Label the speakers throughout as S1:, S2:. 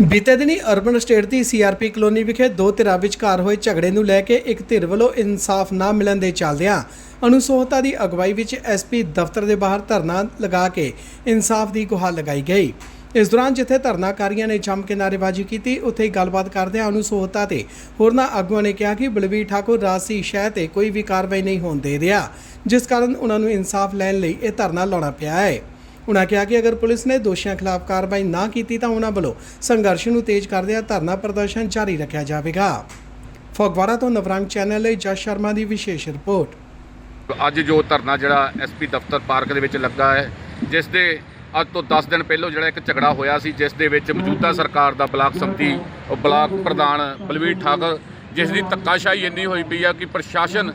S1: ਬੀਤੇ ਦਿਨੀ urban estate ਦੀ ਸੀਆਰਪੀ ਕਲੋਨੀ ਵਿਖੇ ਦੋ ਧਿਰਾਂ ਵਿਚਕਾਰ ਹੋਏ ਝਗੜੇ ਨੂੰ ਲੈ ਕੇ ਇੱਕ ਧਿਰ ਵੱਲੋਂ ਇਨਸਾਫ ਨਾ ਮਿਲਣ ਦੇ ਚੱਲਦਿਆਂ ਅਨੁਸੋਹਤਾ ਦੀ ਅਗਵਾਈ ਵਿੱਚ ਐਸਪੀ ਦਫ਼ਤਰ ਦੇ ਬਾਹਰ ਧਰਨਾ ਲਗਾ ਕੇ ਇਨਸਾਫ ਦੀ ਗੁਹਾਰ ਲਗਾਈ ਗਈ। ਇਸ ਦੌਰਾਨ ਜਿੱਥੇ ਧਰਨਾਕਾਰੀਆਂ ਨੇ ਜੰਮ ਕੇ ਨਾਅਰੇਬਾਜ਼ੀ ਕੀਤੀ, ਉੱਥੇ ਹੀ ਗੱਲਬਾਤ ਕਰਦਿਆਂ ਅਨੁਸੋਹਤਾ ਤੇ ਹੋਰਨਾਂ ਆਗੂਆਂ ਨੇ ਕਿਹਾ ਕਿ ਬਲਵੀਰ ਠਾਕੁਰ ਰਾਸੀ ਸ਼ਹਿ ਤੇ ਕੋਈ ਵੀ ਕਾਰਵਾਈ ਨਹੀਂ ਹੋਣ ਦੇ ਰਿਹਾ, ਜਿਸ ਕਾਰਨ ਉਹਨਾਂ ਨੂੰ ਇਨਸਾਫ ਲੈਣ ਲਈ ਇਹ ਧਰਨਾ ਲਾਉਣਾ ਪਿਆ ਹੈ। ਉਨ੍ਹਾਂ ਕਿਹਾ ਕਿ ਅਗਰ ਪੁਲਿਸ ਨੇ ਦੋਸ਼ੀਆਂ ਖਿਲਾਫ ਕਾਰਵਾਈ ਨਾ ਕੀਤੀ ਤਾਂ ਉਹਨਾਂ ਵੱਲੋਂ ਸੰਘਰਸ਼ ਨੂੰ ਤੇਜ਼ ਕਰਦਿਆਂ ਧਰਨਾ ਪ੍ਰਦਰਸ਼ਨ ਜਾਰੀ ਰੱਖਿਆ ਜਾਵੇਗਾ। ਫਗਵਾੜਾ ਤੋਂ ਨਵਰੰਗ ਚੈਨਲ ਲਈ ਜਸ ਸ਼ਰਮਾ ਦੀ ਵਿਸ਼ੇਸ਼ ਰਿਪੋਰਟ।
S2: ਅੱਜ ਜੋ ਧਰਨਾ ਜਿਹੜਾ ਐਸਪੀ ਦਫ਼ਤਰ ਪਾਰਕ ਦੇ ਵਿੱਚ ਲੱਗਾ ਹੈ, ਜਿਸ ਦੇ ਅੱਜ ਤੋਂ 10 ਦਿਨ ਪਹਿਲਾਂ ਜਿਹੜਾ ਇੱਕ ਝਗੜਾ ਹੋਇਆ ਸੀ, ਜਿਸ ਦੇ ਵਿੱਚ ਮੌਜੂਦਾ ਸਰਕਾਰ ਦਾ ਬਲਾਕ ਸੰਮਤੀ ਬਲਾਕ ਪ੍ਰਧਾਨ ਬਲਵੀਰ ਠਾਕਰ, ਜਿਸ ਦੀ ਧੱਕਾਸ਼ਾਹੀ ਇੰਨੀ ਹੋਈ ਪਈ ਆ ਕਿ ਪ੍ਰਸ਼ਾਸਨ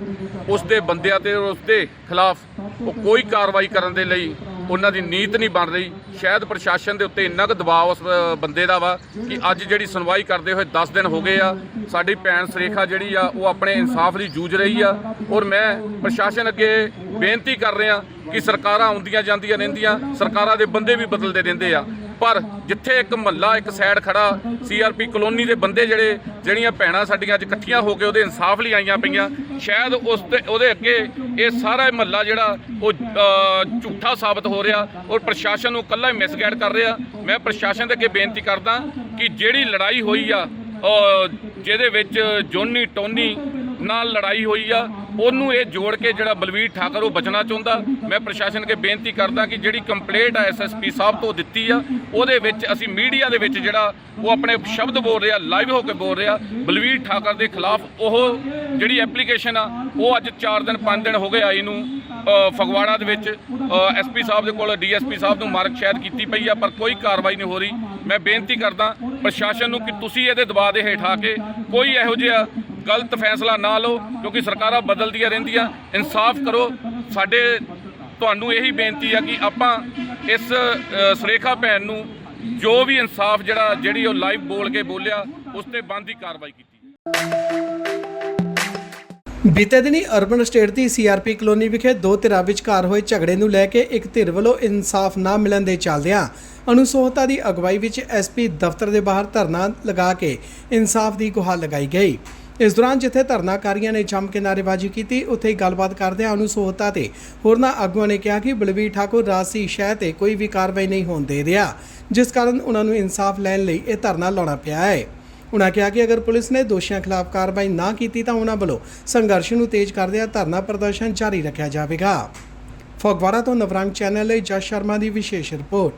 S2: ਉਸ ਦੇ ਬੰਦਿਆਂ ਤੇ ਉਸ ਦੇ ਖਿਲਾਫ ਉਹ ਕੋਈ ਕਾਰਵਾਈ ਕਰਨ ਦੇ ਲਈ ਉਹਨਾਂ ਦੀ ਨੀਤ ਨਹੀਂ ਬਣ ਰਹੀ। ਸ਼ਾਇਦ ਪ੍ਰਸ਼ਾਸਨ ਦੇ ਉੱਤੇ ਇੰਨਾ ਕੁ ਦਬਾਅ ਉਸ ਬੰਦੇ ਦਾ ਵਾ ਕਿ ਅੱਜ ਜਿਹੜੀ ਸੁਣਵਾਈ ਕਰਦੇ ਹੋਏ 10 ਦਿਨ ਹੋ ਗਏ ਆ, ਸਾਡੀ ਭੈਣ ਸਰੇਖਾ ਜਿਹੜੀ ਆ, ਉਹ ਆਪਣੇ ਇਨਸਾਫ ਲਈ ਜੂਝ ਰਹੀ ਆ ਔਰ ਮੈਂ ਪ੍ਰਸ਼ਾਸਨ ਅੱਗੇ ਬੇਨਤੀ ਕਰ ਰਿਹਾ ਕਿ ਸਰਕਾਰਾਂ ਆਉਂਦੀਆਂ ਜਾਂਦੀਆਂ ਰਹਿੰਦੀਆਂ, ਸਰਕਾਰਾਂ ਦੇ ਬੰਦੇ ਵੀ ਬਦਲਦੇ ਰਹਿੰਦੇ ਆ। ਪਰ ਜਿੱਥੇ ਇੱਕ ਮਹੱਲਾ, ਇੱਕ ਸਾਈਡ ਖੜਾ ਸੀਆਰਪੀ ਕਲੋਨੀ ਦੇ ਬੰਦੇ ਜਿਹੜੇ, ਜਿਹੜੀਆਂ ਭੈਣਾਂ ਸਾਡੀਆਂ ਅੱਜ ਇਕੱਠੀਆਂ ਹੋ ਕੇ ਉਹਦੇ ਇਨਸਾਫ ਲਈ ਆਈਆਂ ਪਈਆਂ, ਸ਼ਾਇਦ ਉਸ ਤੇ, ਉਹਦੇ ਅੱਗੇ ਇਹ ਸਾਰਾ ਮਹੱਲਾ ਜਿਹੜਾ ਉਹ ਝੂਠਾ ਸਾਬਤ ਹੋ ਰਿਹਾ ਔਰ ਪ੍ਰਸ਼ਾਸਨ ਨੂੰ ਇਕੱਲਾ ਹੀ ਮਿਸਗਾਈਡ ਕਰ ਰਿਹਾ। ਮੈਂ ਪ੍ਰਸ਼ਾਸਨ ਦੇ ਅੱਗੇ ਬੇਨਤੀ ਕਰਦਾ ਕਿ ਜਿਹੜੀ ਲੜਾਈ ਹੋਈ ਆ ਜਿਹਦੇ ਵਿੱਚ ਜੋਨੀ ਟੋਨੀ ਨਾਲ ਲੜਾਈ ਹੋਈ ਆ ਉਹਨੂੰ ਇਹ ਜੋੜ ਕੇ ਜਿਹੜਾ ਬਲਵੀਰ ਠਾਕਰ ਉਹ ਬਚਣਾ ਚਾਹੁੰਦਾ। ਮੈਂ ਪ੍ਰਸ਼ਾਸਨ ਕੇ ਬੇਨਤੀ ਕਰਦਾ ਕਿ ਜਿਹੜੀ ਕੰਪਲੇਂਟ ਆ ਐਸਐਸਪੀ ਸਾਹਿਬ ਤੋਂ ਦਿੱਤੀ ਆ, ਉਹਦੇ ਵਿੱਚ ਅਸੀਂ ਮੀਡੀਆ ਦੇ ਵਿੱਚ ਜਿਹੜਾ ਉਹ ਆਪਣੇ ਸ਼ਬਦ ਬੋਲ ਰਿਹਾ ਲਾਈਵ ਹੋ ਕੇ ਬੋਲ ਰਿਹਾ, ਬਲਵੀਰ ਠਾਕਰ ਦੇ ਖਿਲਾਫ ਉਹ ਜਿਹੜੀ ਐਪਲੀਕੇਸ਼ਨ ਆ, ਉਹ ਅੱਜ 4 ਦਿਨ 5 ਦਿਨ ਹੋ ਗਏ ਆਈ ਨੂੰ ਫਗਵਾੜਾ ਦੇ ਵਿੱਚ ਐਸਪੀ ਸਾਹਿਬ ਦੇ ਕੋਲ ਡੀਐਸਪੀ ਸਾਹਿਬ ਨੂੰ ਮਾਰਕ ਸ਼ਾਇਦ ਕੀਤੀ ਪਈ ਆ, ਪਰ ਕੋਈ ਕਾਰਵਾਈ ਨਹੀਂ ਹੋ ਰਹੀ। ਮੈਂ ਬੇਨਤੀ ਕਰਦਾ ਪ੍ਰਸ਼ਾਸਨ ਨੂੰ ਕਿ ਤੁਸੀਂ ਇਹਦੇ ਦਬਾਅ ਦੇ ਹੇਠ ਆ ਕੇ ਕੋਈ ਇਹੋ ਜਿਹਾ ਗਲਤ ਫੈਸਲਾ ਨਾ ਲਓ, ਕਿਉਂਕਿ ਸਰਕਾਰਾਂ ਬਦਲਦੀਆਂ ਰਹਿੰਦੀਆਂ। ਇਨਸਾਫ ਕਰੋ। ਸਾਡੇ ਤੁਹਾਨੂੰ ਇਹੀ ਬੇਨਤੀ ਆ ਕਿ ਆਪਾਂ ਇਸ ਸੁਰੇਖਾ ਭੈਣ ਨੂੰ ਜੋ ਵੀ ਇਨਸਾਫ ਜਿਹੜਾ, ਜਿਹੜੀ ਉਹ ਲਾਈਵ ਬੋਲ ਕੇ ਬੋਲਿਆ, ਉਸ ਤੇ ਬੰਦੀ ਕਾਰਵਾਈ ਕੀਤੀ।
S1: ਬੀਤੇ ਦਿਨੀ ਅਰਬਨ ਸਟੇਟ ਦੀ ਸੀਆਰਪੀ ਕਲੋਨੀ ਵਿਖੇ ਦੋ ਧਿਰਾਂ ਵਿਚਕਾਰ ਹੋਏ ਝਗੜੇ ਨੂੰ ਲੈ ਕੇ ਇੱਕ ਧਿਰ ਵੱਲੋਂ ਇਨਸਾਫ ਨਾ ਮਿਲਣ ਦੇ ਚੱਲਦਿਆਂ ਅਨੁਸੋਹਤਾ ਦੀ ਅਗਵਾਈ ਵਿੱਚ ਐਸਪੀ ਦਫ਼ਤਰ ਦੇ ਬਾਹਰ ਧਰਨਾ ਲਗਾ ਕੇ ਇਨਸਾਫ ਦੀ ਗੁਹਾਰ ਲਗਾਈ ਗਈ। ਇਸ ਦੌਰਾਨ ਜਿੱਥੇ ਧਰਨਾਕਾਰੀਆਂ ਨੇ ਜੰਮ ਕੇ ਨਾਅਰੇਬਾਜ਼ੀ ਕੀਤੀ, ਉੱਥੇ ਹੀ ਗੱਲਬਾਤ ਕਰਦਿਆਂ ਅਨੁਸੋਹਤਾ ਤੇ ਹੋਰਨਾਂ ਆਗੂਆਂ ਨੇ ਕਿਹਾ ਕਿ ਬਲਵੀਰ ਠਾਕੁਰ ਰਾਸੀ ਸ਼ਹਿ ਤੇ ਕੋਈ ਵੀ ਕਾਰਵਾਈ ਨਹੀਂ ਹੋਣ ਦੇ ਰਿਹਾ, ਜਿਸ ਕਾਰਨ ਉਹਨਾਂ ਨੂੰ ਇਨਸਾਫ ਲੈਣ ਲਈ ਇਹ ਧਰਨਾ ਲਾਉਣਾ ਪਿਆ ਹੈ। ਉਨ੍ਹਾਂ ਕਿਹਾ ਕਿ ਅਗਰ ਪੁਲਿਸ ਨੇ ਦੋਸ਼ੀਆਂ ਖਿਲਾਫ ਕਾਰਵਾਈ ਨਾ ਕੀਤੀ ਤਾਂ ਉਹਨਾਂ ਵੱਲੋਂ ਸੰਘਰਸ਼ ਨੂੰ ਤੇਜ਼ ਕਰਦਿਆਂ ਧਰਨਾ ਪ੍ਰਦਰਸ਼ਨ ਜਾਰੀ ਰੱਖਿਆ ਜਾਵੇਗਾ। ਫਗਵਾੜਾ ਤੋਂ ਨਵਰੰਗ ਚੈਨਲ ਲਈ ਜਸ ਸ਼ਰਮਾ ਦੀ ਵਿਸ਼ੇਸ਼ ਰਿਪੋਰਟ।